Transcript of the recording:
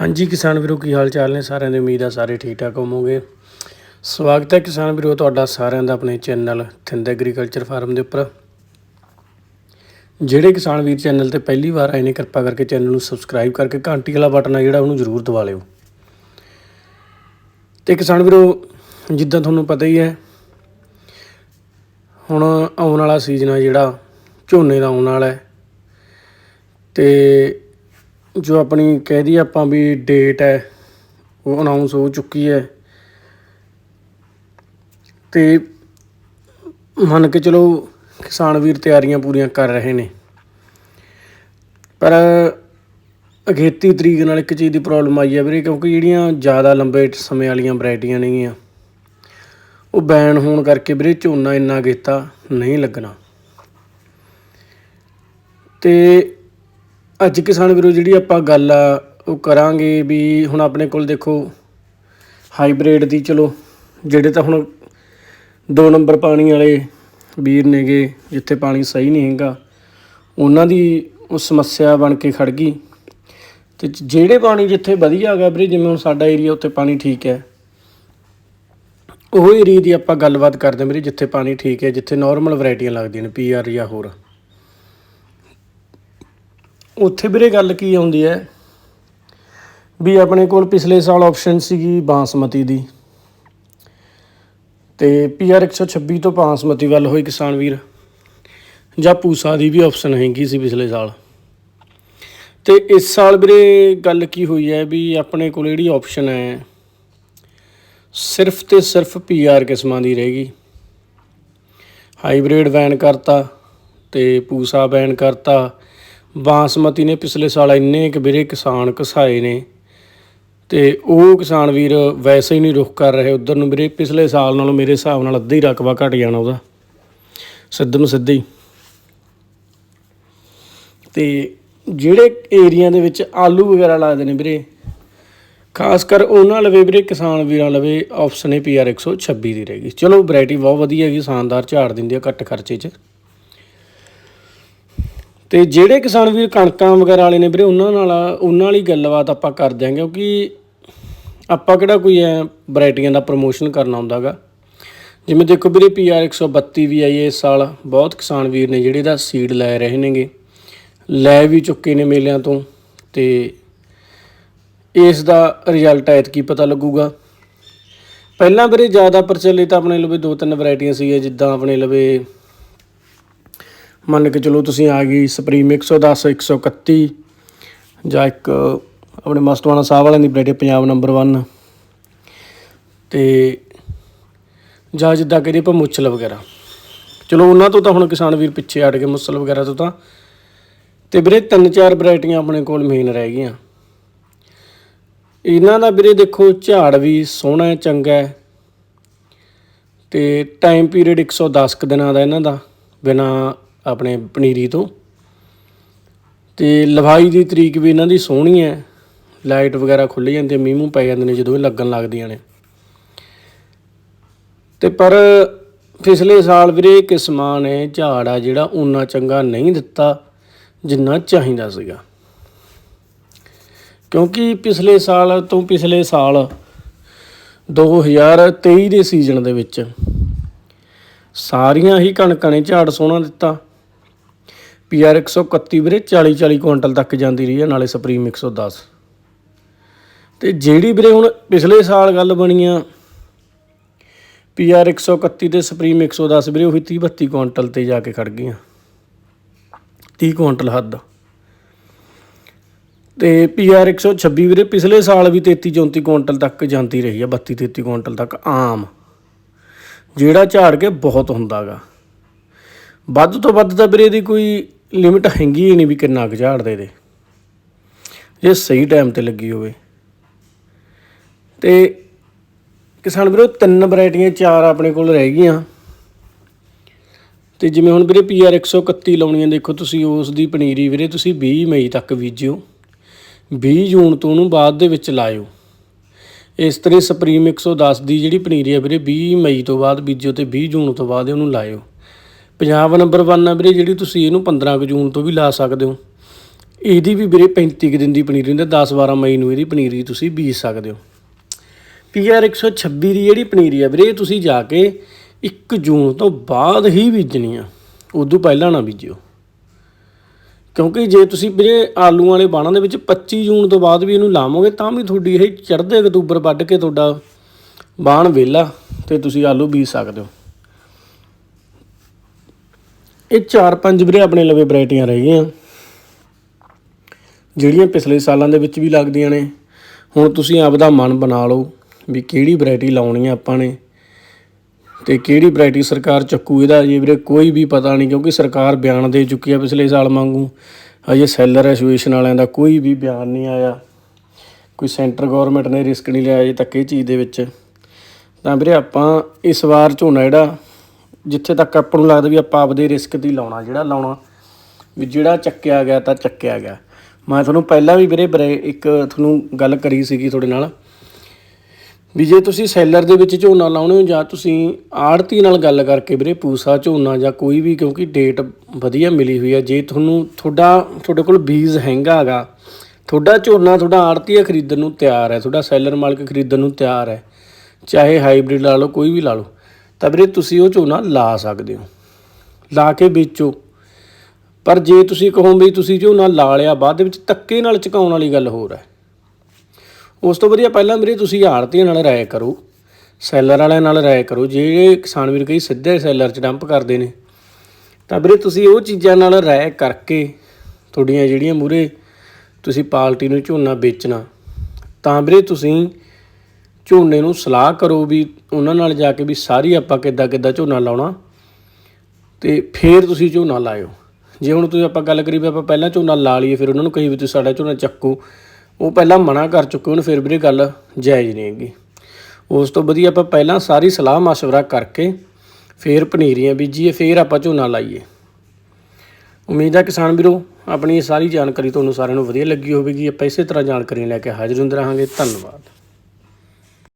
ਹਾਂਜੀ, ਕਿਸਾਨ ਵੀਰੋ, ਕੀ ਹਾਲ ਚਾਲ ਨੇ? ਸਾਰਿਆਂ ਦੀ ਉਮੀਦ ਆ ਸਾਰੇ ਠੀਕ ਠਾਕ ਹੋਵੋਗੇ। ਸਵਾਗਤ ਹੈ ਕਿਸਾਨ ਵੀਰੋ, ਤੁਹਾਡਾ ਸਾਰਿਆਂ ਦਾ ਆਪਣੇ ਚੈਨਲ ਥਿੰਦ ਐਗਰੀਕਲਚਰ ਫਾਰਮ ਦੇ ਉੱਪਰ। ਜਿਹੜੇ ਕਿਸਾਨ ਵੀਰ ਚੈਨਲ ਤੇ ਪਹਿਲੀ ਵਾਰ ਆਏ ਨੇ, ਕਿਰਪਾ ਕਰਕੇ ਚੈਨਲ ਨੂੰ ਸਬਸਕ੍ਰਾਈਬ ਕਰਕੇ ਘੰਟੀ ਵਾਲਾ ਬਟਨ ਆ ਜਿਹੜਾ, ਉਹਨੂੰ ਜ਼ਰੂਰ ਦਬਾ ਲਿਓ। ਤੇ ਕਿਸਾਨ ਵੀਰੋ, ਜਿੱਦਾਂ ਤੁਹਾਨੂੰ ਪਤਾ ਹੀ ਹੈ, ਹੁਣ ਆਉਣ ਵਾਲਾ ਸੀਜ਼ਨ ਆ ਜਿਹੜਾ, ਝੋਨੇ ਦਾ ਆਉਣ ਵਾਲਾ ਹੈ। ਤੇ ਜੋ ਆਪਣੀ ਕਹਿ ਦਈਏ ਆਪਾਂ ਵੀ ਡੇਟ ਹੈ, ਉਹ ਅਨਾਉਂਸ ਹੋ ਚੁੱਕੀ ਹੈ। ਤੇ ਮੰਨ ਕੇ ਚਲੋ ਕਿਸਾਨ ਵੀਰ ਤਿਆਰੀਆਂ ਪੂਰੀਆਂ ਕਰ ਰਹੇ ਨੇ। ਪਰ ਅਗੇਤੀ ਤਰੀਕ ਨਾਲ ਇੱਕ ਚੀਜ਼ ਦੀ ਪ੍ਰੋਬਲਮ ਆਈ ਹੈ ਵੀਰੇ, ਕਿਉਂਕਿ ਜਿਹੜੀਆਂ ਜ਼ਿਆਦਾ ਲੰਬੇ ਸਮੇਂ ਵਾਲੀਆਂ ਵੈਰਾਈਟੀਆਂ ਨੇਗੀਆਂ, ਉਹ ਬੈਨ ਹੋਣ ਕਰਕੇ ਵੀਰੇ ਝੋਨਾ ਇੰਨਾ ਅਗੇਤਾ ਨਹੀਂ ਲੱਗਣਾ। ਤੇ ਅੱਜ ਕਿਸਾਨ ਵੀਰੋ ਜਿਹੜੀ ਆਪਾਂ ਗੱਲ ਆ, ਉਹ ਕਰਾਂਗੇ ਵੀ ਹੁਣ ਆਪਣੇ ਕੋਲ ਦੇਖੋ ਹਾਈਬ੍ਰਿਡ ਦੀ, ਚਲੋ, ਜਿਹੜੇ ਤਾਂ ਹੁਣ ਦੋ ਨੰਬਰ ਪਾਣੀ ਵਾਲੇ ਵੀਰ ਨੇਗੇ, ਜਿੱਥੇ ਪਾਣੀ ਸਹੀ ਨਹੀਂ ਹੈਗਾ, ਉਹਨਾਂ ਦੀ ਉਹ ਸਮੱਸਿਆ ਬਣ ਕੇ ਖੜ ਗਈ। ਤੇ ਜਿਹੜੇ ਪਾਣੀ ਜਿੱਥੇ ਵਧੀਆ ਹੈਗਾ ਵੀਰੇ, ਜਿਵੇਂ ਹੁਣ ਸਾਡਾ ਏਰੀਆ ਉੱਥੇ ਪਾਣੀ ਠੀਕ ਹੈ, ਉਹ ਏਰੀਆ ਦੀ ਆਪਾਂ ਗੱਲਬਾਤ ਕਰਦੇ ਹਾਂ ਵੀਰੇ, ਜਿੱਥੇ ਪਾਣੀ ਠੀਕ ਹੈ, ਜਿੱਥੇ ਨਾਰਮਲ ਵੈਰਾਈਟੀਆਂ ਲੱਗਦੀਆਂ ਨੇ ਪੀਆਰ ਜਾਂ ਹੋਰ। ਉੱਥੇ ਵੀਰੇ ਗੱਲ ਕੀ ਆਉਂਦੀ ਹੈ? ਵੀ ਆਪਣੇ ਕੋਲ ਪਿਛਲੇ ਸਾਲ ਆਪਸ਼ਨ ਸੀਗੀ ਬਾਸਮਤੀ ਦੀ। ਤੇ ਪੀਆਰ 126 ਤੋਂ ਬਾਸਮਤੀ ਵੱਲ ਹੋਈ ਕਿਸਾਨ ਵੀਰ। ਜਾਂ ਪੂਸਾ ਦੀ ਵੀ ਆਪਸ਼ਨ ਹੈਗੀ ਸੀ ਪਿਛਲੇ ਸਾਲ। ਤੇ ਇਸ ਸਾਲ ਵੀਰੇ ਗੱਲ ਕੀ ਹੋਈ ਹੈ ਵੀ ਆਪਣੇ ਕੋਲ ਜਿਹੜੀ ਆਪਸ਼ਨ ਹੈ, ਸਿਰਫ ਤੇ ਸਿਰਫ ਪੀਆਰ ਕਿਸਮਾਂ ਦੀ ਰਹੇਗੀ ਹਾਈਬ੍ਰਿਡ ਬੈਨ ਕਰਤਾ ਤੇ ਪੂਸਾ ਬੈਨ ਕਰਤਾ। ਬਾਸਮਤੀ ਨੇ ਪਿਛਲੇ ਸਾਲ ਇੰਨੇ ਕੁ ਵੀਰੇ ਕਿਸਾਨ ਘਸਾਏ ਨੇ ਤੇ ਉਹ ਕਿਸਾਨ ਵੀਰ ਵੈਸੇ ਹੀ ਨਹੀਂ ਰੁਖ ਕਰ ਰਹੇ, ਉਧਰ ਨੂੰ ਵੀਰੇ ਪਿਛਲੇ ਸਾਲ ਨਾਲੋਂ ਮੇਰੇ ਹਿਸਾਬ ਨਾਲ ਅੱਧਾ ਹੀ ਰਕਬਾ ਘਟ ਜਾਣਾ ਉਹਦਾ। ਸਿੱਧਮ ਸਿੱਧੇ ਹੀ। ਤੇ ਜਿਹੜੇ ਏਰੀਆ ਦੇ ਵਿੱਚ ਆਲੂ ਵਗੈਰਾ ਲੱਗਦੇ ਨੇ ਵੀਰੇ, ਖਾਸ ਕਰ ਉਹਨਾਂ ਲਵੇ ਵੀਰੇ ਕਿਸਾਨ ਵੀਰਾਂ ਲਵੇ ਆਪਸ਼ਨ ਹੈ ਪੀਆਰ 126 ਦੀ ਰਹੇਗੀ ਚਲੋ ਵੈਰਾਈਟੀ ਬਹੁਤ ਵਧੀਆ ਹੈਗੀ, ਸ਼ਾਨਦਾਰ ਝਾੜ ਦਿੰਦੀ ਆ ਘੱਟ ਖਰਚੇ 'ਚ। ਤੇ ਜਿਹੜੇ ਕਿਸਾਨ ਵੀਰ ਕਣਕਾਂ ਵਗੈਰਾ ਵਾਲੇ ਨੇ ਵੀਰੇ, ਉਹਨਾਂ ਨਾਲ, ਉਹਨਾਂ ਵਾਲੀ ਗੱਲਬਾਤ ਆਪਾਂ ਕਰ ਦਿਆਂਗੇ, ਕਿਉਂਕਿ ਆਪਾਂ ਕਿਹੜਾ ਕੋਈ ਐ ਵੈਰਾਈਟੀਆਂ ਦਾ ਪ੍ਰੋਮੋਸ਼ਨ ਕਰਨਾ ਹੁੰਦਾਗਾ ਜਿਵੇਂ ਦੇਖੋ ਵੀਰੇ ਪੀਆਰ 132 ਵੀ ਆਈ ਇਸ ਸਾਲ। ਬਹੁਤ ਕਿਸਾਨ ਵੀਰ ਨੇ ਜਿਹੜੇ ਦਾ ਸੀਡ ਲੈ ਰਹੇ ਨੇਗੇ। ਲੈ ਵੀ ਚੁੱਕੇ ਨੇ ਮੇਲਿਆਂ ਤੋਂ ਤੇ ਇਸ ਦਾ ਰਿਜ਼ਲਟ ਐਤ ਕੀ ਪਤਾ ਲੱਗੂਗਾ। ਪਹਿਲਾਂ ਵੀਰੇ ਜ਼ਿਆਦਾ ਪ੍ਰਚਲਿਤ ਆਪਣੇ ਲਵੇ ਦੋ ਤਿੰਨ ਵੈਰਾਈਟੀਆਂ ਸੀਗੀਆਂ, ਜਿੱਦਾਂ ਆਪਣੇ ਲਵੇ ਮੰਨ ਕੇ ਚਲੋ ਤੁਸੀਂ ਆ ਗਈ ਸੁਪਰੀਮ 110 131 ਜਾਂ ਇੱਕ ਆਪਣੇ ਮਸਤਵਾਨਾ ਸਾਹਿਬ ਵਾਲਿਆਂ ਦੀ ਵੈਰਾਈਟੀ ਪੰਜਾਬ ਨੰਬਰ 1 ਤੇ ਜਾਂ ਜਿੱਦਾਂ ਕਹਦੇ ਆਪਾਂ ਮੁੱਛਲ ਵਗੈਰਾ। ਚਲੋ ਉਹਨਾਂ ਤੋਂ ਤਾਂ ਹੁਣ ਕਿਸਾਨ ਵੀਰ ਪਿੱਛੇ ਹਟ ਗਏ ਮੁੱਛਲ ਵਗੈਰਾ ਤੋਂ ਤਾਂ। ਤੇ ਵੀਰੇ ਤਿੰਨ ਚਾਰ ਵੈਰਾਈਟੀਆਂ ਆਪਣੇ ਕੋਲ ਮੇਨ ਰਹਿ ਗਈਆਂ। ਇਹਨਾਂ ਦਾ ਵੀਰੇ ਦੇਖੋ ਝਾੜ ਵੀ ਸੋਹਣਾ ਹੈ, ਚੰਗਾ ਹੈ। ਤੇ ਟਾਈਮ ਪੀਰੀਅਡ 110 ਕੁ ਦਿਨਾਂ ਦਾ ਇਹਨਾਂ ਦਾ, ਬਿਨਾ ਆਪਣੇ ਪਨੀਰੀ ਤੋਂ। ਤੇ ਲਵਾਈ ਦੀ ਤਰੀਕ ਵੀ ਇਹਨਾਂ ਦੀ ਸੋਹਣੀ ਹੈ। ਲਾਈਟ ਵਗੈਰਾ ਖੁੱਲ ਜਾਂਦੀ ਹੈ, ਮੀਂਹ ਮੂੰਹ ਪੈ ਜਾਂਦੇ ਨੇ ਜਦੋਂ ਇਹ ਲੱਗਣ ਲੱਗਦੀਆਂ ਨੇ। ਤੇ ਪਰ ਪਿਛਲੇ ਸਾਲ ਵੀਰੇ ਕਿਸਮਾਂ ਨੇ, ਝਾੜ ਆ ਜਿਹੜਾ ਉਨਾ ਚੰਗਾ ਨਹੀਂ ਦਿੱਤਾ ਜਿੰਨਾ ਚਾਹੀਦਾ ਸੀਗਾ। ਕਿਉਂਕਿ ਪਿਛਲੇ ਸਾਲ ਤੋਂ ਪਿਛਲੇ ਸਾਲ 2023 ਦੇ ਸੀਜ਼ਨ ਦੇ ਵਿੱਚ ਸਾਰੀਆਂ ਹੀ ਕਣਕਾਂ ਨੇ ਝਾੜ ਸੋਹਣਾ ਦਿੱਤਾ। ਪੀਆਰ 131 ਵੀਰੇ 40 40 ਕੁਇੰਟਲ ਤੱਕ ਜਾਂਦੀ ਰਹੀ ਹੈ, ਨਾਲੇ ਸੁਪਰੀਮ 110 ਤੇ ਜਿਹੜੀ ਵੀਰੇ ਹੁਣ ਪਿਛਲੇ ਸਾਲ ਗੱਲ ਬਣੀ ਆ, ਪੀਆਰ 131 ਤੇ ਸੁਪਰੀਮ 110 ਵੀਰੇ, ਉਹੀ 30 32 ਕੁਇੰਟਲ ਤੇ ਜਾ ਕੇ ਖੜ ਗਈਆਂ। 30 ਕੁਇੰਟਲ ਹੱਦ। ਤੇ ਪੀਆਰ 126 ਵੀਰੇ, ਪਿਛਲੇ ਸਾਲ ਵੀ 33 34 ਕੁਇੰਟਲ ਤੱਕ ਜਾਂਦੀ ਰਹੀ ਆ 32 33 ਕੁਇੰਟਲ ਤੱਕ ਆਮ। ਜਿਹੜਾ ਝਾੜ ਕੇ ਬਹੁਤ ਹੁੰਦਾਗਾ। ਵੱਧ ਤੋਂ ਵੱਧ ਤਾਂ ਵੀਰੇ ਦੀ ਕੋਈ ਲਿਮਿਟ ਹੈਗੀ ਹੀ ਨਹੀਂ ਵੀ ਕਿੰਨਾ ਕੁ ਝਾੜ ਦੇ ਦੇ। ਜੇ ਸਹੀ ਟਾਈਮ ਤੇ ਲੱਗੀ ਹੋਵੇ। ਤੇ ਕਿਸਾਨ ਵੀਰੋ, ਤਿੰਨ ਵੈਰਾਈਟੀਆਂ, ਚਾਰ ਆਪਣੇ ਕੋਲ ਰਹਿ ਗਈਆਂ। ਤੇ ਜਿਵੇਂ ਹੁਣ ਵੀਰੇ ਪੀਆਰ 131 ਲਾਉਣੀਆਂ, ਦੇਖੋ ਤੁਸੀਂ ਉਸ ਦੀ ਪਨੀਰੀ ਵੀਰੇ, ਤੁਸੀਂ 20 ਮਈ ਤੱਕ ਬੀਜਿਓ। 20 ਜੂਨ ਤੋਂ ਉਹਨੂੰ ਬਾਅਦ ਦੇ ਵਿੱਚ ਲਾਇਓ। ਇਸ ਤਰ੍ਹਾਂ ਸੁਪਰੀਮ 110 ਦੀ ਜਿਹੜੀ ਪਨੀਰੀ ਹੈ ਵੀਰੇ 20 ਮਈ ਤੋਂ ਬਾਅਦ ਬੀਜਿਓ ਤੇ 20 ਜੂਨ ਤੋਂ ਬਾਅਦ ਉਹਨੂੰ ਲਾਇਓ। ਪੰਜਾਬ ਨੰਬਰ 1 ਆ ਵੀਰੇ, ਜਿਹੜੀ ਤੁਸੀਂ ਇਹਨੂੰ 15 ਕੁ ਜੂਨ ਤੋਂ ਵੀ ਲਾ ਸਕਦੇ ਹੋ। ਇਹਦੀ ਵੀ ਵੀਰੇ 35 ਕੁ ਦਿਨ ਦੀ ਪਨੀਰੀ ਹੁੰਦੀ 10 12 ਮਈ ਨੂੰ ਇਹਦੀ ਪਨੀਰੀ ਤੁਸੀਂ ਬੀਜ ਸਕਦੇ ਹੋ। ਪੀਆਰ 126 ਦੀ ਜਿਹੜੀ ਪਨੀਰੀ ਆ ਵੀਰੇ ਤੁਸੀਂ ਜਾ ਕੇ 1 ਜੂਨ ਤੋਂ ਬਾਅਦ ਹੀ ਬੀਜਣੀ ਆ, ਉਦੋਂ ਪਹਿਲਾਂ ਨਾ ਬੀਜਿਓ। ਕਿਉਂਕਿ ਜੇ ਤੁਸੀਂ ਵੀਰੇ ਆਲੂ ਵਾਲੇ ਬਾਣਾਂ ਦੇ ਵਿੱਚ 25 ਜੂਨ ਤੋਂ ਬਾਅਦ ਵੀ ਇਹਨੂੰ ਲਾਵੋਗੇ, ਤਾਂ ਵੀ ਤੁਹਾਡੀ ਇਹ ਚੜ੍ਹਦੇ ਅਕਤੂਬਰ ਵੱਢ ਕੇ ਤੁਹਾਡਾ ਬਾਣ ਵਿਹਲਾ, ਤੇ ਤੁਸੀਂ ਆਲੂ ਬੀਜ ਸਕਦੇ ਹੋ। ਇਹ ਚਾਰ ਪੰਜ ਵੀਰੇ ਆਪਣੇ ਲਵੇ ਵੈਰਾਈਟੀਆਂ ਰਹਿ ਗਈਆਂ। ਜਿਹੜੀਆਂ ਪਿਛਲੇ ਸਾਲਾਂ ਦੇ ਵਿੱਚ ਵੀ ਲੱਗਦੀਆਂ ਨੇ। ਹੁਣ ਤੁਸੀਂ ਆਪਦਾ ਮਨ ਬਣਾ ਲਓ ਵੀ ਕਿਹੜੀ ਵੈਰਾਈਟੀ ਲਾਉਣੀ ਆ ਆਪਾਂ ਨੇ। ਤੇ ਕਿਹੜੀ ਵੈਰਾਈਟੀ ਸਰਕਾਰ ਚੱਕੂ ਇਹਦਾ ਜੇ ਵੀਰੇ ਕੋਈ ਵੀ ਪਤਾ ਨਹੀਂ ਕਿਉਂਕਿ ਸਰਕਾਰ ਬਿਆਨ ਦੇ ਚੁੱਕੀ ਆ ਪਿਛਲੇ ਸਾਲ ਵਾਂਗੂ। ਅਜੇ ਸੈਲਰ ਐਸੋਸੀਏਸ਼ਨ ਵਾਲਿਆਂ ਦਾ ਕੋਈ ਵੀ ਬਿਆਨ ਨਹੀਂ ਆਇਆ। ਕੋਈ ਸੈਂਟਰ ਗਵਰਨਮੈਂਟ ਨੇ ਰਿਸਕ ਨਹੀਂ ਲਿਆ ਅਜੇ ਤੱਕ ਇਹ ਚੀਜ਼ ਦੇ ਵਿੱਚ। ਤਾਂ ਵੀਰੇ ਆਪਾਂ ਇਸ ਵਾਰ ਝੋਨਾ ਜਿਹੜਾ ਜਿੱਥੇ ਤੱਕ ਆਪਾਂ ਨੂੰ ਲੱਗਦਾ ਵੀ ਆਪਾਂ ਆਪਦੇ ਰਿਸਕ ਤੇ ਹੀ ਲਾਉਣਾ, ਜਿਹੜਾ ਲਾਉਣਾ, ਵੀ ਜਿਹੜਾ ਚੱਕਿਆ ਗਿਆ ਤਾਂ ਚੱਕਿਆ ਗਿਆ। ਮੈਂ ਤੁਹਾਨੂੰ ਪਹਿਲਾਂ ਵੀ ਵੀਰੇ ਬਰੇ ਇੱਕ ਤੁਹਾਨੂੰ ਗੱਲ ਕਰੀ ਸੀਗੀ ਤੁਹਾਡੇ ਨਾਲ, ਵੀ ਜੇ ਤੁਸੀਂ ਸੈਲਰ ਦੇ ਵਿੱਚ ਝੋਨਾ ਲਾਉਣੇ ਹੋ ਜਾਂ ਤੁਸੀਂ ਆੜਤੀ ਨਾਲ ਗੱਲ ਕਰਕੇ ਵੀਰੇ ਪੂਸਾ ਝੋਨਾ ਜਾਂ ਕੋਈ ਵੀ, ਕਿਉਂਕਿ ਡੇਟ ਵਧੀਆ ਮਿਲੀ ਹੋਈ ਹੈ ਜੇ ਤੁਹਾਨੂੰ ਤੁਹਾਡਾ, ਤੁਹਾਡੇ ਕੋਲ ਬੀਜ ਹੈਗਾ ਹੈਗਾ ਤੁਹਾਡਾ ਝੋਨਾ, ਤੁਹਾਡਾ ਆੜਤੀਆ ਖਰੀਦਣ ਨੂੰ ਤਿਆਰ ਹੈ, ਤੁਹਾਡਾ ਸੈਲਰ ਮਾਲਕ ਖਰੀਦਣ ਨੂੰ ਤਿਆਰ ਹੈ, ਚਾਹੇ ਹਾਈਬ੍ਰਿਡ ਲਾ ਲਓ, ਕੋਈ ਵੀ ਲਾ ਲਓ ਤਾਂ ਵੀਰੇ ਤੁਸੀਂ ਉਹ ਝੋਨਾ ਲਾ ਸਕਦੇ ਹੋ। ਲਾ ਕੇ ਵੇਚੋ। ਪਰ ਜੇ ਤੁਸੀਂ ਕਹੋ ਵੀ ਤੁਸੀਂ ਝੋਨਾ ਲਾ ਲਿਆ, ਬਾਅਦ ਦੇ ਵਿੱਚ ਧੱਕੇ ਨਾਲ ਚੁਕਾਉਣ ਵਾਲੀ ਗੱਲ ਹੋਰ ਹੈ। ਉਸ ਤੋਂ ਵਧੀਆ ਪਹਿਲਾਂ ਵੀਰੇ ਤੁਸੀਂ ਆੜਤੀਆਂ ਨਾਲ ਰਾਏ ਕਰੋ। ਸੈਲਰ ਵਾਲਿਆਂ ਨਾਲ ਰਾਏ ਕਰੋ। ਜਿਹੜੇ ਕਿਸਾਨ ਵੀਰ ਕਈ ਸਿੱਧੇ ਸੈਲਰ 'ਚ ਡੰਪ ਕਰਦੇ ਨੇ, ਤਾਂ ਵੀਰੇ ਤੁਸੀਂ ਉਹ ਚੀਜ਼ਾਂ ਨਾਲ ਰਾਏ ਕਰਕੇ ਤੁਹਾਡੀਆਂ ਜਿਹੜੀਆਂ ਮੂਰੇ ਤੁਸੀਂ ਪਾਲਟੀ ਨੂੰ ਝੋਨਾ ਵੇਚਣਾ, ਤਾਂ ਵੀਰੇ ਤੁਸੀਂ ਝੋਨੇ ਨੂੰ ਸਲਾਹ ਕਰੋ ਵੀ ਉਹਨਾਂ ਨਾਲ ਜਾ ਕੇ ਵੀ ਸਾਰੀ ਆਪਾਂ ਕਿੱਦਾਂ ਕਿੱਦਾਂ ਝੋਨਾ ਲਾਉਣਾ ਤੇ ਫੇਰ ਤੁਸੀਂ ਝੋਨਾ ਲਾਇਓ। ਜੇ ਹੁਣ ਤੁਸੀਂ ਆਪਾਂ ਗੱਲ ਕਰੀ ਵੀ ਆਪਾਂ ਪਹਿਲਾਂ ਝੋਨਾ ਲਾ ਲਈਏ, ਫਿਰ ਉਹਨਾਂ ਨੂੰ ਕਹੀ ਵੀ ਤੁਸੀਂ ਸਾਡਾ ਝੋਨਾ ਚੱਕੋ। ਉਹ ਪਹਿਲਾਂ ਮਨਾ ਕਰ ਚੁੱਕੇ ਹੁਣ, ਫਿਰ ਵੀਰੇ ਗੱਲ ਜਾਇਜ਼ ਨਹੀਂ ਹੈਗੀ। ਉਸ ਤੋਂ ਵਧੀਆ ਆਪਾਂ ਪਹਿਲਾਂ ਸਾਰੀ ਸਲਾਹ ਮਸ਼ਵਰਾ ਕਰਕੇ ਫੇਰ ਪਨੀਰੀਆਂ ਬੀਜੀਏ, ਫੇਰ ਆਪਾਂ ਝੋਨਾ ਲਾਈਏ। ਉਮੀਦ ਹੈ ਕਿਸਾਨ ਵੀਰੋ, ਆਪਣੀ ਇਹ ਸਾਰੀ ਜਾਣਕਾਰੀ ਤੁਹਾਨੂੰ ਸਾਰਿਆਂ ਨੂੰ ਵਧੀਆ ਲੱਗੀ ਹੋਵੇਗੀ। ਆਪਾਂ ਇਸੇ ਤਰ੍ਹਾਂ ਜਾਣਕਾਰੀ ਲੈ ਕੇ ਹਾਜ਼ਰ ਹੁੰਦੇ ਰਹਾਂਗੇ। ਧੰਨਵਾਦ।